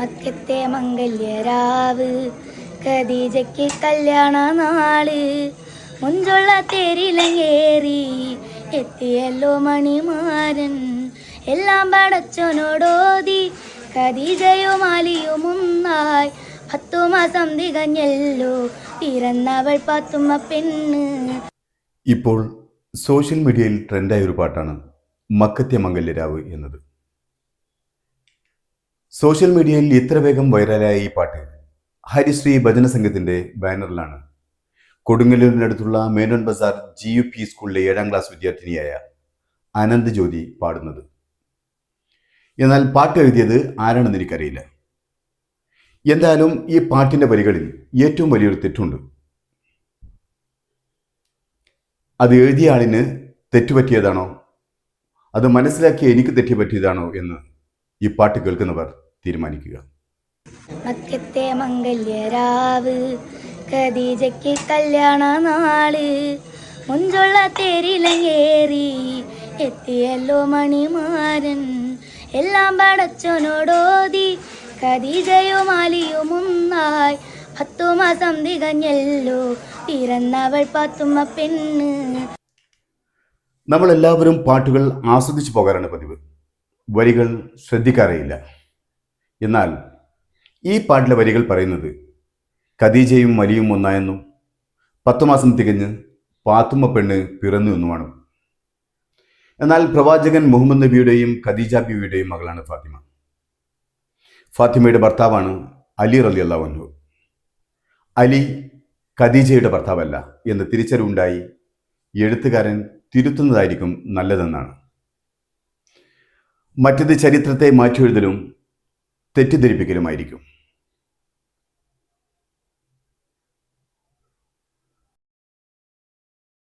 മക്കത്തെ മംഗല്യരാവ്. ഖദീജയ്ക്ക് കല്യാണ നാൾ മുഞ്ചുള്ള തേരിലങ്ങേറി എത്തിയല്ലോ മണിമാരൻ. എല്ലാം പടച്ചോനോടോതി ഖദീജയും അലിയും ഒന്നായി പത്തു മാസം തികഞ്ഞല്ലോ പിറന്നവൾ പത്തുമ്മ പെണ്ണ്. ഇപ്പോൾ സോഷ്യൽ മീഡിയയിൽ ട്രെൻഡായ ഒരു പാട്ടാണ് മക്കത്യ മംഗല്യരാവ് എന്നത്. സോഷ്യൽ മീഡിയയിൽ ഇത്ര വേഗം വൈറലായ ഈ പാട്ട്? ഹരിശ്രീ ഭജന സംഘത്തിന്റെ ബാനറിലാണ്. കൊടുങ്ങല്ലൂരിനടുത്തുള്ള Menon Bazar G U P സ്കൂളിലെ ഏഴാം ക്ലാസ് വിദ്യാർത്ഥിനിയായ അനന്ത് ജ്യോതി പാടുന്നത്. എന്നാൽ പാട്ട് എഴുതിയത് ആരാണെന്ന് എനിക്കറിയില്ല. എന്തായാലും ഈ പാട്ടിന്റെ വരികളിൽ ഏറ്റവും വലിയൊരു തെറ്റുണ്ട്. അത് എഴുതിയ ആളിന് തെറ്റുപറ്റിയതാണോ? അത് മനസ്സിലാക്കി എനിക്ക് തെറ്റുപറ്റിയതാണോ എന്ന് ഈ പാട്ട് കേൾക്കുന്നവർ തീരുമാനിക്കുക. മക്കത്തെ മംഗല്യരാവ് ഖദീജയ്ക്ക് കല്യാണ നാൾ. മുഞ്ചുള്ള തേരിലങ്ങേറി എത്തിയല്ലോ മണിമാരൻ. എല്ലാം പടച്ചോനോടോതി ഖദീജയും അലിയും ഒന്നായി പത്തു മാസം തികഞ്ഞല്ലോ പിറന്നവൾ പത്തുമ്മ പെണ്ണ്. നമ്മളെല്ലാവരും പാട്ടുകൾ ആസ്വദിച്ചു പോകാറാണ് പതിവ്. വരികൾ ശ്രദ്ധിക്കാറേയില്ല. എന്നാൽ ഈ പാട്ടിലെ വരികൾ പറയുന്നത് ഖദീജയും വലിയും ഒന്നായെന്നും പത്തു മാസം തികഞ്ഞ് പാത്തുമ്മ പെണ്ണ് പിറന്നു എന്നുമാണ്. എന്നാൽ പ്രവാചകൻ മുഹമ്മദ് നബിയുടെയും ഖദീജ ബിയുടെയും മകളാണ് ഫാത്തിമ. ഫാത്തിമയുടെ ഭർത്താവാണ് അലി റലി അള്ളാഹു അലി ഖദീജയുടെ ഭർത്താവല്ല എന്ന് തിരിച്ചറിവുണ്ടായി എഴുത്തുകാരൻ തിരുത്തുന്നതായിരിക്കും നല്ലതെന്നാണ്. മറ്റത് ചരിത്രത്തെ മാറ്റിയെഴുതലും തെറ്റിദ്ധരിപ്പിക്കലുമായിരിക്കും.